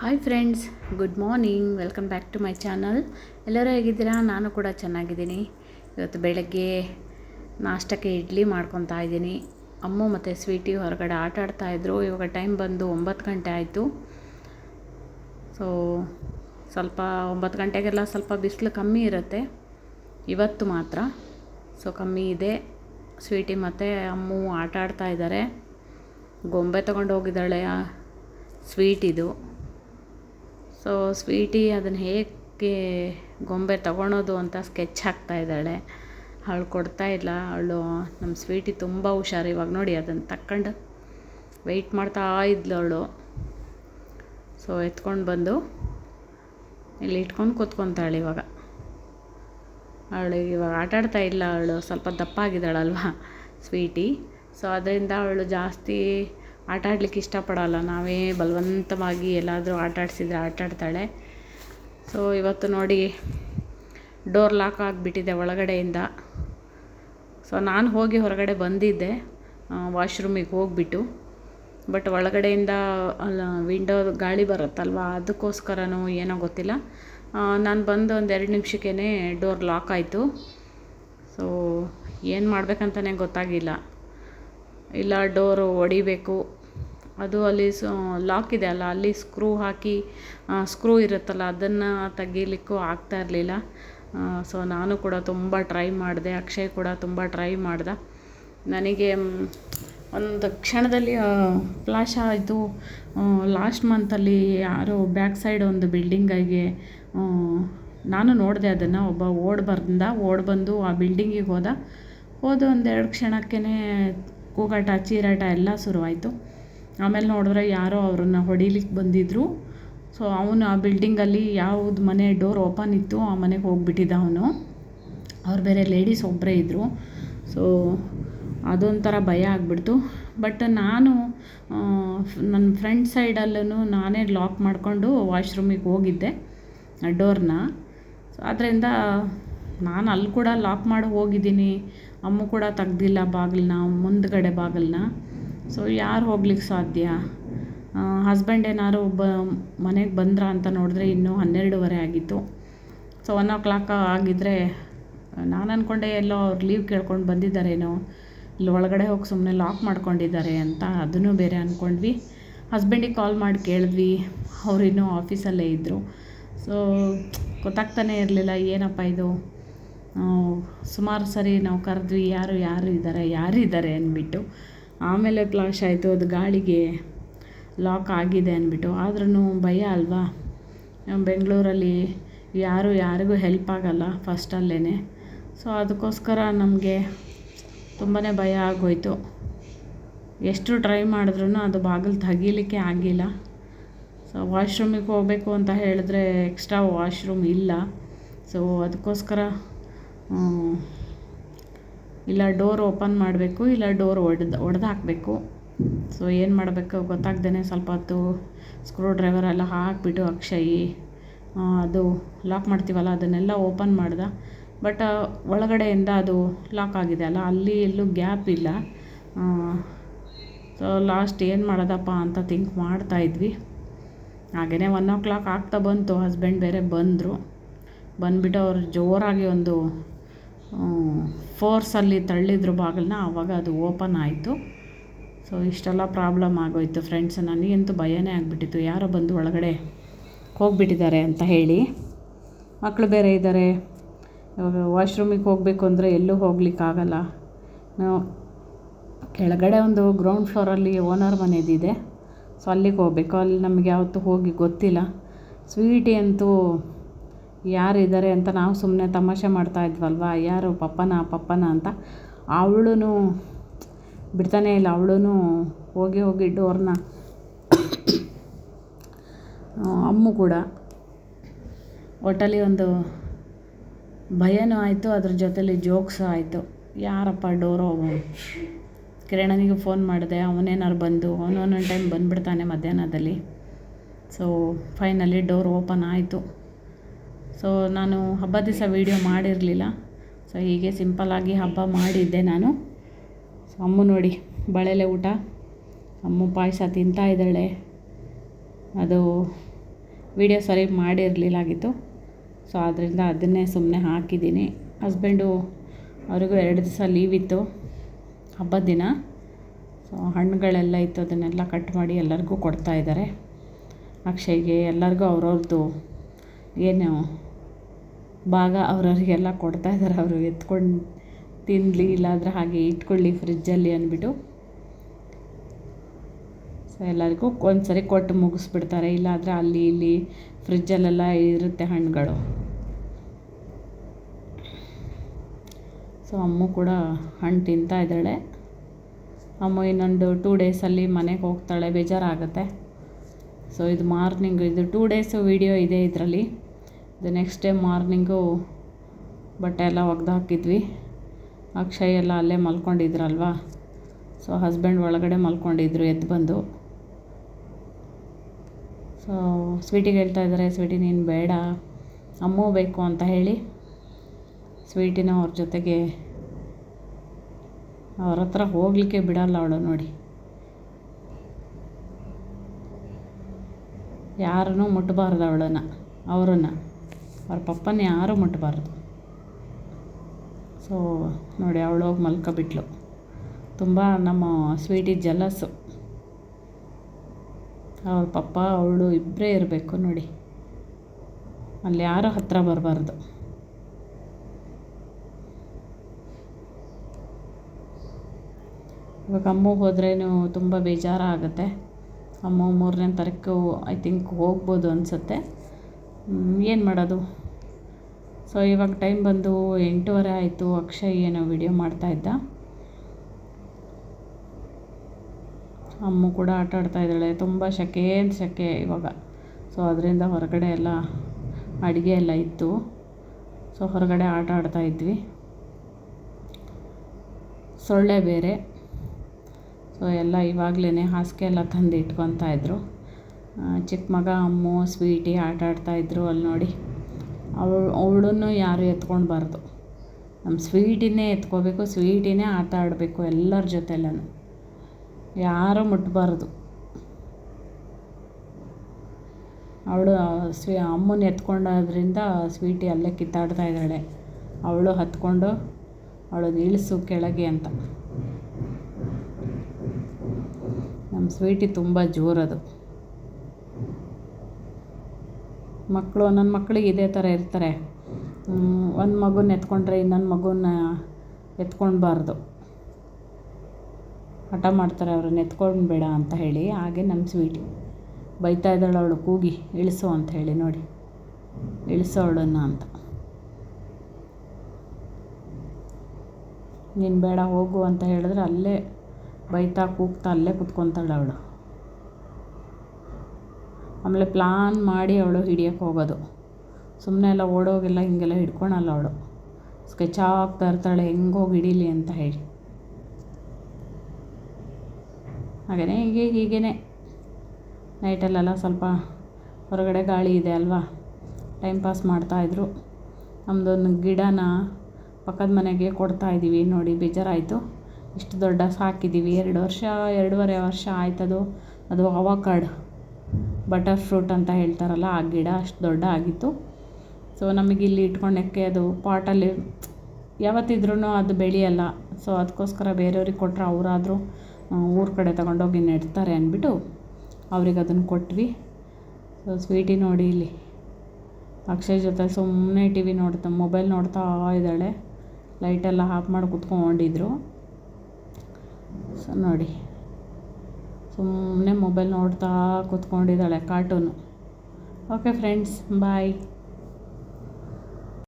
Hi friends good morning welcome back to my channel ಎಲ್ಲರೂ ಹೇಗಿದ್ದೀರಾ? ನಾನು ಕೂಡ ಚೆನ್ನಾಗಿದ್ದೀನಿ. ಇವತ್ತು ಬೆಳಗ್ಗೆ ನಾಷ್ಟಕ್ಕೆ ಇಡ್ಲಿ ಮಾಡ್ಕೊತಾ ಇದ್ದೀನಿ. ಅಮ್ಮು ಮತ್ತು ಸ್ವೀಟಿ ಹೊರಗಡೆ ಆಟ ಆಡ್ತಾಯಿದ್ರು ಇವಾಗ ಟೈಮ್ ಬಂದು ಒಂಬತ್ತು ಗಂಟೆ ಆಯಿತು. ಸೊ ಸ್ವಲ್ಪ ಒಂಬತ್ತು ಗಂಟೆಗೆಲ್ಲ ಸ್ವಲ್ಪ ಬಿಸಿಲು ಕಮ್ಮಿ ಇರುತ್ತೆ. ಇವತ್ತು ಮಾತ್ರ. ಸೊ ಕಮ್ಮಿ ಇದೆ. ಸ್ವೀಟಿ ಮತ್ತು ಅಮ್ಮು ಆಟ ಆಡ್ತಾ ಇದ್ದಾರೆ. ಗೊಂಬೆ ತೊಗೊಂಡು ಹೋಗಿದ್ದಾಳೆ ಸ್ವೀಟ್ ಇದು. ಸೊ ಸ್ವೀಟಿ ಅದನ್ನು ಹೇಗೆ ಗೊಂಬೆ ತಗೊಳೋದು ಅಂತ ಸ್ಕೆಚ್ ಹಾಕ್ತಾ ಇದ್ದಾಳೆ. ಅವಳು ಕೊಡ್ತಾ ಇಲ್ಲ. ಅವಳು ನಮ್ಮ ಸ್ವೀಟಿ ತುಂಬ ಹುಷಾರು. ಇವಾಗ ನೋಡಿ ಅದನ್ನು ತಕ್ಕೊಂಡು ವೆಯ್ಟ್ ಮಾಡ್ತಾ ಇದ್ಲು ಅವಳು. ಸೊ ಎತ್ಕೊಂಡು ಬಂದು ಇಲ್ಲಿ ಇಟ್ಕೊಂಡು ಕೂತ್ಕೊತಾಳೆ ಇವಾಗ. ಅವಳಿಗೆ ಇವಾಗ ಆಟಾಡ್ತಾ ಇಲ್ಲ. ಅವಳು ಸ್ವಲ್ಪ ದಪ್ಪ ಆಗಿದ್ದಾಳಲ್ವ ಸ್ವೀಟಿ ಸೊ ಅದರಿಂದ ಅವಳು ಜಾಸ್ತಿ ಆಟ ಆಡ್ಲಿಕ್ಕೆ ಇಷ್ಟಪಡೋಲ್ಲ. ನಾವೇ ಬಲವಂತವಾಗಿ ಎಲ್ಲಾದರೂ ಆಟ ಆಡಿಸಿದ್ರೆ ಆಟ ಸೊ ಇವತ್ತು ನೋಡಿ ಡೋರ್ ಲಾಕ್ ಆಗಿಬಿಟ್ಟಿದೆ ಒಳಗಡೆಯಿಂದ. ಸೊ ನಾನು ಹೋಗಿ ಹೊರಗಡೆ ಬಂದಿದ್ದೆ. ವಾಶ್ರೂಮಿಗೆ ಹೋಗ್ಬಿಟ್ಟು. ಬಟ್ ಒಳಗಡೆಯಿಂದ ವಿಂಡೋ ಗಾಳಿ ಬರುತ್ತಲ್ವ? ಅದಕ್ಕೋಸ್ಕರನೂ ಏನೋ ಗೊತ್ತಿಲ್ಲ. ನಾನು ಬಂದು ಒಂದು ಎರಡು ನಿಮಿಷಕ್ಕೇ ಡೋರ್ ಲಾಕ್ ಆಯಿತು. ಸೊ ಏನು ಮಾಡಬೇಕಂತಲೇ ಗೊತ್ತಾಗಿಲ್ಲ. ಇಲ್ಲ, ಡೋರು ಹೊಡಿಬೇಕು ಅದು ಅಲ್ಲಿ ಸೊ ಲಾಕ್ ಇದೆ ಅಲ್ಲ, ಅಲ್ಲಿ ಸ್ಕ್ರೂ ಹಾಕಿ ಸ್ಕ್ರೂ ಇರುತ್ತಲ್ಲ, ಅದನ್ನು ತೆಗೀಲಿಕ್ಕೂ ಆಗ್ತಾ ಇರಲಿಲ್ಲ. ಸೊ ನಾನು ಕೂಡ ತುಂಬ ಟ್ರೈ ಮಾಡಿದೆ, ಅಕ್ಷಯ್ ಕೂಡ ತುಂಬ ಟ್ರೈ ಮಾಡ್ದೆ. ನನಗೆ ಒಂದು ಕ್ಷಣದಲ್ಲಿ ಫ್ಲಾಶ್ ಆಯಿತು. ಲಾಸ್ಟ್ ಮಂತಲ್ಲಿ ಯಾರೋ ಬ್ಯಾಕ್ ಸೈಡ್ ಒಂದು ಬಿಲ್ಡಿಂಗಾಗಿ ನಾನು ನೋಡಿದೆ ಅದನ್ನು, ಒಬ್ಬ ಓಡ್ ಬಂದ, ಓಡ್ ಬಂದು ಆ ಬಿಲ್ಡಿಂಗಿಗೆ ಹೋದ. ಹೋದ ಒಂದೆರಡು ಕ್ಷಣಕ್ಕೇ ಕೂಗಾಟ, ಚೀರಾಟ ಎಲ್ಲ ಶುರುವಾಯಿತು. ಆಮೇಲೆ ನೋಡಿದ್ರೆ ಯಾರೋ ಅವ್ರನ್ನ ಹೊಡಿಲಿಕ್ಕೆ ಬಂದಿದ್ದರು ಸೊ ಅವನು ಆ ಬಿಲ್ಡಿಂಗಲ್ಲಿ ಯಾವ್ದು ಮನೆ ಡೋರ್ ಓಪನ್ ಇತ್ತು, ಆ ಮನೆಗೆ ಹೋಗ್ಬಿಟ್ಟಿದ್ದ ಅವನು. ಅವ್ರು ಬೇರೆ ಲೇಡೀಸ್ ಒಬ್ಬರೇ ಇದ್ದರು ಸೊ ಅದೊಂಥರ ಭಯ ಆಗಿಬಿಡ್ತು. ಬಟ್ ನಾನು ನನ್ನ ಫ್ರೆಂಡ್ ಸೈಡಲ್ಲೂ ನಾನೇ ಲಾಕ್ ಮಾಡಿಕೊಂಡು ವಾಶ್ರೂಮಿಗೆ ಹೋಗಿದ್ದೆ ಡೋರ್ನ ಸೊ ಅದರಿಂದ ನಾನು ಅಲ್ಲಿ ಕೂಡ ಲಾಕ್ ಮಾಡಿ ಹೋಗಿದ್ದೀನಿ. ಅಮ್ಮ ಕೂಡ ತೆಗ್ದಿಲ್ಲ ಬಾಗಿಲನ್ನ ಮುಂದುಗಡೆ ಬಾಗಿಲನ್ನ ಸೊ ಯಾರು ಹೋಗ್ಲಿಕ್ಕೆ ಸಾಧ್ಯ? ಹಸ್ಬೆಂಡ್ ಏನಾದ್ರು ಒಬ್ಬ ಮನೆಗೆ ಬಂದ್ರ ಅಂತ ನೋಡಿದ್ರೆ ಇನ್ನೂ ಹನ್ನೆರಡುವರೆ ಆಗಿತ್ತು. ಸೊ ಒನ್ ಓ ಕ್ಲಾಕ್ ಆಗಿದ್ದರೆ ನಾನು ಅಂದ್ಕೊಂಡೆ ಎಲ್ಲೋ ಅವ್ರು ಲೀವ್ ಕೇಳ್ಕೊಂಡು ಬಂದಿದ್ದಾರೇನೋ, ಇಲ್ಲಿ ಒಳಗಡೆ ಹೋಗಿ ಸುಮ್ಮನೆ ಲಾಕ್ ಮಾಡ್ಕೊಂಡಿದ್ದಾರೆ ಅಂತ ಅದನ್ನು ಬೇರೆ ಅಂದ್ಕೊಂಡ್ವಿ ಹಸ್ಬೆಂಡಿಗೆ ಕಾಲ್ ಮಾಡಿ ಕೇಳಿದ್ವಿ, ಅವ್ರು ಇನ್ನೂ ಆಫೀಸಲ್ಲೇ ಇದ್ದರು ಸೊ ಗೊತ್ತಾಗ್ತಾನೆ ಇರಲಿಲ್ಲ, ಏನಪ್ಪ ಇದು? ಸುಮಾರು ಸರಿ ನಾವು ಕರೆದ್ವಿ, ಯಾರು ಯಾರು ಇದ್ದಾರೆ ಯಾರು ಇದ್ದಾರೆ ಅಂದ್ಬಿಟ್ಟು ಆಮೇಲೆ ಕ್ಲಾಶ್ ಆಯಿತು, ಅದು ಗಾಳಿಗೆ ಲಾಕ್ ಆಗಿದೆ ಅಂದ್ಬಿಟ್ಟು. ಆದ್ರೂ ಭಯ ಅಲ್ವಾ? ಬೆಂಗಳೂರಲ್ಲಿ ಯಾರು ಯಾರಿಗೂ ಹೆಲ್ಪ್ ಆಗಲ್ಲ ಫಸ್ಟಲ್ಲೇ ಸೊ ಅದಕ್ಕೋಸ್ಕರ ನಮಗೆ ತುಂಬಾ ಭಯ ಆಗೋಯಿತು. ಎಷ್ಟು ಟ್ರೈ ಮಾಡಿದ್ರೂ ಅದು ಬಾಗಿಲು ತೆಗೀಲಿಕ್ಕೆ ಆಗಿಲ್ಲ. ಸೊ ವಾಶ್ರೂಮಿಗೆ ಹೋಗಬೇಕು ಅಂತ ಹೇಳಿದ್ರೆ ಎಕ್ಸ್ಟ್ರಾ ವಾಶ್ರೂಮ್ ಇಲ್ಲ. ಸೊ ಅದಕ್ಕೋಸ್ಕರ ಇಲ್ಲ ಡೋರ್ ಓಪನ್ ಮಾಡಬೇಕು, ಇಲ್ಲ ಡೋರ್ ಒಡೆದು ಒಡೆದು ಹಾಕಬೇಕು. ಸೊ ಏನು ಮಾಡಬೇಕು ಗೊತ್ತಾಗ್ದೇ ಸ್ವಲ್ಪ ಹೊತ್ತು ಸ್ಕ್ರೂ ಡ್ರೈವರ್ ಎಲ್ಲ ಹಾಕಿಬಿಟ್ಟು ಅಕ್ಷಯಿ ಅದು ಲಾಕ್ ಮಾಡ್ತೀವಲ್ಲ, ಅದನ್ನೆಲ್ಲ ಓಪನ್ ಮಾಡ್ದೆ. ಬಟ್ ಒಳಗಡೆಯಿಂದ ಅದು ಲಾಕ್ ಆಗಿದೆ ಅಲ್ಲ, ಅಲ್ಲಿ ಎಲ್ಲೂ ಗ್ಯಾಪ್ ಇಲ್ಲ. ಸೊ ಲಾಸ್ಟ್ ಏನು ಮಾಡೋದಪ್ಪ ಅಂತ ಥಿಂಕ್ ಮಾಡ್ತಾಯಿದ್ವಿ ಹಾಗೆಯೇ ಒನ್ ಓ ಕ್ಲಾಕ್ ಆಗ್ತಾ ಬಂತು ಹಸ್ಬೆಂಡ್ ಬೇರೆ ಬಂದರು. ಬಂದುಬಿಟ್ಟು ಅವ್ರು ಜೋರಾಗಿ ಒಂದು ಫೋರ್ಸಲ್ಲಿ ತಳ್ಳಿದ್ರು ಬಾಗಿಲನ್ನ ಆವಾಗ ಅದು ಓಪನ್ ಆಯಿತು. ಸೊ ಇಷ್ಟೆಲ್ಲ ಪ್ರಾಬ್ಲಮ್ ಆಗೋಯಿತು ಫ್ರೆಂಡ್ಸ್ ನನಗಂತೂ ಭಯನೇ ಆಗಿಬಿಟ್ಟಿತ್ತು. ಯಾರೋ ಬಂದು ಒಳಗಡೆ ಹೋಗಿಬಿಟ್ಟಿದ್ದಾರೆ ಅಂತ ಹೇಳಿ. ಮಕ್ಕಳು ಬೇರೆ ಇದ್ದಾರೆ. ಇವಾಗ ವಾಶ್ರೂಮಿಗೆ ಹೋಗಬೇಕು ಅಂದರೆ ಎಲ್ಲೂ ಹೋಗ್ಲಿಕ್ಕಾಗಲ್ಲ ನಾವು ಕೆಳಗಡೆ ಒಂದು ಗ್ರೌಂಡ್ ಫ್ಲೋರಲ್ಲಿ ಓನರ್ ಮನೆದಿದೆ. ಸೊ ಅಲ್ಲಿಗೆ ಹೋಗಬೇಕು. ಅಲ್ಲಿ ನಮಗೆ ಯಾವತ್ತೂ ಹೋಗಿ ಗೊತ್ತಿಲ್ಲ. ಸ್ವೀಟಿ ಅಂತೂ ಯಾರಿದ್ದಾರೆ ಅಂತ ನಾವು ಸುಮ್ಮನೆ ತಮಾಷೆ ಮಾಡ್ತಾ ಇದ್ವಲ್ವ? ಯಾರು? ಪಪ್ಪನ? ಪಪ್ಪನ ಅಂತ? ಅವಳೂ ಬಿಡ್ತಾನೇ ಇಲ್ಲ. ಅವಳೂ ಹೋಗಿ ಹೋಗಿ ಡೋರ್ನ ಅಮ್ಮು ಕೂಡ ಒಟ್ಟಲ್ಲಿ ಒಂದು ಭಯನೂ ಆಯಿತು, ಅದ್ರ ಜೊತೇಲಿ ಜೋಕ್ಸು ಆಯಿತು. ಯಾರಪ್ಪ ಡೋರು? ಕಿರಣನಿಗೆ ಫೋನ್ ಮಾಡಿದೆ. ಅವನೇನಾರು ಬಂದು ಅವನು ಒಂದೊಂದು ಟೈಮ್ ಬಂದುಬಿಡ್ತಾನೆ ಮಧ್ಯಾಹ್ನದಲ್ಲಿ. ಸೊ ಫೈನಲಿ ಡೋರ್ ಓಪನ್ ಆಯಿತು. ಸೊ ನಾನು ಹಬ್ಬ ದಿವಸ ವೀಡಿಯೋ ಮಾಡಿರಲಿಲ್ಲ. ಸೊ ಹೀಗೆ ಸಿಂಪಲ್ಲಾಗಿ ಹಬ್ಬ ಮಾಡಿದ್ದೆ ನಾನು. ಸೊ ಅಮ್ಮು ನೋಡಿ, ಬಳೆಲೆ ಊಟ. ಅಮ್ಮು ಪಾಯಸ ತಿಂತಾ ಇದ್ದಾಳೆ. ಅದು ವಿಡಿಯೋ ಸರಿ ಮಾಡಿರಲಿಲ್ಲಾಗಿತ್ತು. ಸೊ ಆದ್ದರಿಂದ ಅದನ್ನೇ ಸುಮ್ಮನೆ ಹಾಕಿದ್ದೀನಿ. ಹಸ್ಬೆಂಡು ಅವರಿಗೂ ಎರಡು ದಿವಸ ಲೀವ್ ಇತ್ತು. ಹಬ್ಬದ ದಿನ. ಸೊ ಹಣ್ಣುಗಳೆಲ್ಲ ಇತ್ತು, ಅದನ್ನೆಲ್ಲ ಕಟ್ ಮಾಡಿ ಎಲ್ಲರಿಗೂ ಕೊಡ್ತಾಯಿದ್ದಾರೆ ಅಕ್ಷಯ್ಗೆ ಎಲ್ಲರಿಗೂ ಅವ್ರವ್ರದ್ದು ಏನು ಭಾಗ ಅವ್ರವ್ರಿಗೆಲ್ಲ ಕೊಡ್ತಾಯಿದ್ದಾರೆ ಅವರು ಎತ್ಕೊಂಡು ತಿನ್ನಲಿ ಇಲ್ಲಾಂದರೆ ಹಾಗೆ ಇಟ್ಕೊಳ್ಳಿ ಫ್ರಿಜ್ಜಲ್ಲಿ ಅಂದ್ಬಿಟ್ಟು. ಸೊ ಎಲ್ಲರಿಗೂ ಒಂದು ಸರಿ ಕೊಟ್ಟು ಮುಗಿಸ್ಬಿಡ್ತಾರೆ. ಇಲ್ಲಾಂದರೆ ಅಲ್ಲಿ ಇಲ್ಲಿ ಫ್ರಿಜ್ಜಲ್ಲೆಲ್ಲ ಇರುತ್ತೆ ಹಣ್ಣುಗಳು. ಸೊ ಅಮ್ಮ ಕೂಡ ಹಣ್ಣು ತಿಂತಾ ಇದ್ದಾಳೆ. ಅಮ್ಮ ಇನ್ನೊಂದು ಟೂ ಡೇಸಲ್ಲಿ ಮನೆಗೆ ಹೋಗ್ತಾಳೆ. ಬೇಜಾರಾಗುತ್ತೆ. ಸೊ ಇದು ಮಾರ್ನಿಂಗ್ ಇದು ಟೂ ಡೇಸು ವೀಡಿಯೋ ಇದೆ ಇದರಲ್ಲಿ. ಇದು ನೆಕ್ಸ್ಟ್ ಡೇ ಮಾರ್ನಿಂಗು ಬಟ್ಟೆ ಎಲ್ಲ ಒಗ್ದು ಹಾಕಿದ್ವಿ. ಅಕ್ಷಯ್ ಎಲ್ಲ ಅಲ್ಲೇ ಮಲ್ಕೊಂಡಿದ್ರಲ್ವ? ಸೊ ಹಸ್ಬೆಂಡ್ ಒಳಗಡೆ ಮಲ್ಕೊಂಡಿದ್ರು, ಎದ್ದು ಬಂದು. ಸೊ ಸ್ವೀಟಿಗೆ ಹೇಳ್ತಾ ಇದ್ದಾರೆ, ಸ್ವೀಟಿ ನೀನು ಬೇಡ, ಅಮ್ಮೂ ಬೇಕು ಅಂತ ಹೇಳಿ ಸ್ವೀಟಿನ ಅವ್ರ ಜೊತೆಗೆ ಅವ್ರ ಹತ್ರ ಹೋಗಲಿಕ್ಕೆ ಬಿಡಲ್ಲ ಅವಳು ನೋಡಿ. ಯಾರನ್ನೂ ಮುಟ್ಟಬಾರ್ದು ಅವಳನ್ನು, ಅವರನ್ನು. ಅವ್ರ ಪಪ್ಪನ ಯಾರೂ ಮುಟ್ಟಬಾರ್ದು ಸೊ ನೋಡಿ ಅವಳು ಹೋಗಿ ಮಲ್ಕೊಬಿಟ್ಲು. ತುಂಬ ನಮ್ಮ ಸ್ವೀಟಿ ಜಲಸ್ಸು ಅವ್ರ ಪಪ್ಪ, ಅವಳು ಇಬ್ಬರೇ ಇರಬೇಕು ನೋಡಿ. ಅಲ್ಲಿ ಯಾರೂ ಹತ್ತಿರ ಬರಬಾರ್ದು. ಇವಾಗ ಅಮ್ಮ ಹೋದ್ರೇನು ತುಂಬ ಬೇಜಾರಾಗುತ್ತೆ. ಅಮ್ಮ ಮೂರನೇ ತಾರೀಕು ಐ ಥಿಂಕ್ ಹೋಗ್ಬೋದು ಅನಿಸುತ್ತೆ. ಏನು ಮಾಡೋದು? ಸೊ ಇವಾಗ ಟೈಮ್ ಬಂದು ಎಂಟೂವರೆ ಆಯಿತು. ಅಕ್ಷಯ್ ಏನೋ ವಿಡಿಯೋ ಮಾಡ್ತಾಯಿದ್ದ ಅಮ್ಮ ಕೂಡ ಆಟ ಆಡ್ತಾ ಇದ್ದಾಳೆ. ತುಂಬ ಸೆಕೆ ಸೆಕೆ ಇವಾಗ. ಸೊ ಅದರಿಂದ ಹೊರಗಡೆ ಎಲ್ಲ ಅಡುಗೆ ಎಲ್ಲ ಇತ್ತು. ಸೊ ಹೊರಗಡೆ ಆಟ ಆಡ್ತಾ ಇದ್ವಿ. ಸೊಳ್ಳೆ ಬೇರೆ. ಸೊ ಎಲ್ಲ ಇವಾಗಲೇ ಹಾಸಿಗೆ ಎಲ್ಲ ತಂದು ಇಟ್ಕೊತಾ ಚಿಕ್ಕ ಮಗ ಅಮ್ಮು, ಸ್ವೀಟಿ ಆಟ ಆಡ್ತಾಯಿದ್ರು ಅಲ್ಲಿ ನೋಡಿ. ಅವಳು, ಅವಳನ್ನು ಯಾರು ಎತ್ಕೊಳ್ಬಾರ್ದು ನಮ್ಮ ಸ್ವೀಟಿನೇ ಎತ್ಕೋಬೇಕು, ಸ್ವೀಟಿನೇ ಆಟ ಆಡಬೇಕು ಎಲ್ಲರ ಜೊತೆಲೂ ಯಾರೂ ಮುಟ್ಟಬಾರ್ದು ಅವಳು ಸ್ವೀ ಅಮ್ಮನ ಎತ್ಕೊಂಡೋದ್ರಿಂದ ಸ್ವೀಟಿ ಅಲ್ಲೇ ಕಿತ್ತಾಡ್ತಾ ಇದ್ದಾಳೆ. ಅವಳು ಹತ್ಕೊಂಡು ಅವಳು ಇಳಿಸು ಕೆಳಗೆ ಅಂತ. ನಮ್ಮ ಸ್ವೀಟಿ ತುಂಬ ಜೋರದು. ಮಕ್ಕಳು ನನ್ನ ಮಕ್ಕಳಿಗೆ ಇದೇ ಥರ ಇರ್ತಾರೆ. ಒಂದು ಮಗುನ ಎತ್ಕೊಂಡ್ರೆ ಇನ್ನೊಂದು ಮಗುನ ಎತ್ಕೊಳ್ಬಾರ್ದು. ಹಠ ಮಾಡ್ತಾರೆ ಅವ್ರನ್ನ ಎತ್ಕೊಂಡ್ಬೇಡ ಅಂತ ಹೇಳಿ, ಹಾಗೆ ನಮ್ಮ ಸ್ವೀಟಿ. ಬೈತಾ ಇದ್ದಾಳೆ ಅವಳು, ಕೂಗಿ ಇಳಿಸು ಅಂತ ಹೇಳಿ ನೋಡಿ. ಇಳಿಸೋ ಅವಳನ್ನು ಅಂತ. ನೀನು ಬೇಡ ಹೋಗು ಅಂತ ಹೇಳಿದ್ರೆ ಅಲ್ಲೇ ಬೈತಾ ಕೂಗ್ತಾ ಅಲ್ಲೇ ಕುತ್ಕೊತಾಳೆ ಅವಳು. ಆಮೇಲೆ ಪ್ಲಾನ್ ಮಾಡಿ ಅವಳು ಹಿಡಿಯೋಕ್ಕೆ ಹೋಗೋದು. ಸುಮ್ಮನೆ ಎಲ್ಲ ಓಡೋಗೆಲ್ಲ ಹಿಂಗೆಲ್ಲ ಹಿಡ್ಕೊಳಲ್ಲ ಅವಳು. ಸ್ಕೆಚ್ ಆಗ್ತಾ ಇರ್ತಾಳೆ, ಹೆಂಗೋಗಿ ಹಿಡೀಲಿ ಅಂತ ಹೇಳಿ. ಹಾಗೆಯೇ ಹೀಗೆ ಹೀಗೇ ನೈಟಲ್ಲೆಲ್ಲ ಸ್ವಲ್ಪ ಹೊರಗಡೆ ಗಾಳಿ ಇದೆ ಅಲ್ವಾ? ಟೈಮ್ ಪಾಸ್ ಮಾಡ್ತಾಯಿದ್ರು ನಮ್ಮದೊಂದು ಗಿಡನ ಪಕ್ಕದ ಮನೆಗೆ ಕೊಡ್ತಾಯಿದ್ದೀವಿ ನೋಡಿ, ಬೇಜಾರಾಯಿತು. ಇಷ್ಟು ದೊಡ್ಡ ಸಾಕಿದ್ದೀವಿ ಎರಡು ವರ್ಷ, ಎರಡೂವರೆ ವರ್ಷ ಆಯ್ತದು. ಅದು ಅವಾಕಾಡ್ ಬಟರ್ ಫ್ರೂಟ್ ಅಂತ ಹೇಳ್ತಾರಲ್ಲ, ಆ ಗಿಡ ಅಷ್ಟು ದೊಡ್ಡ ಆಗಿತ್ತು. ಸೊ ನಮಗೆ ಇಲ್ಲಿ ಇಟ್ಕೊಂಡೋಕ್ಕೆ ಅದು ಪಾಟಲ್ಲಿ ಯಾವತ್ತಿದ್ರೂ ಅದು ಬೆಳೆಯಲ್ಲ. ಸೊ ಅದಕ್ಕೋಸ್ಕರ ಬೇರೆಯವ್ರಿಗೆ ಕೊಟ್ಟರೆ ಅವರಾದರೂ ಊರ ಕಡೆ ತಗೊಂಡೋಗಿ ನೆಡ್ತಾರೆ ಅಂದ್ಬಿಟ್ಟು ಅವ್ರಿಗೆ ಅದನ್ನು ಕೊಟ್ವಿ. ಸೊ ಸ್ವೀಟಿ ನೋಡಿ ಇಲ್ಲಿ. ಅಕ್ಷಯ್ ಜೊತೆ ಸುಮ್ಮನೆ ಟಿ ವಿ ನೋಡ್ತಾ, ಮೊಬೈಲ್ ನೋಡ್ತಾ ಇದ್ದಾಳೆ. ಲೈಟೆಲ್ಲ ಆಫ್ ಮಾಡಿ ಕುತ್ಕೊಂಡಿದ್ರು ಸೊ ನೋಡಿ. ಸುಮ್ಮನೆ ಮೊಬೈಲ್ ನೋಡ್ತಾ ಕೂತ್ಕೊಂಡಿದ್ದಾಳೆ ಕಾರ್ಟೂನು ಓಕೆ ಫ್ರೆಂಡ್ಸ್ ಬಾಯ್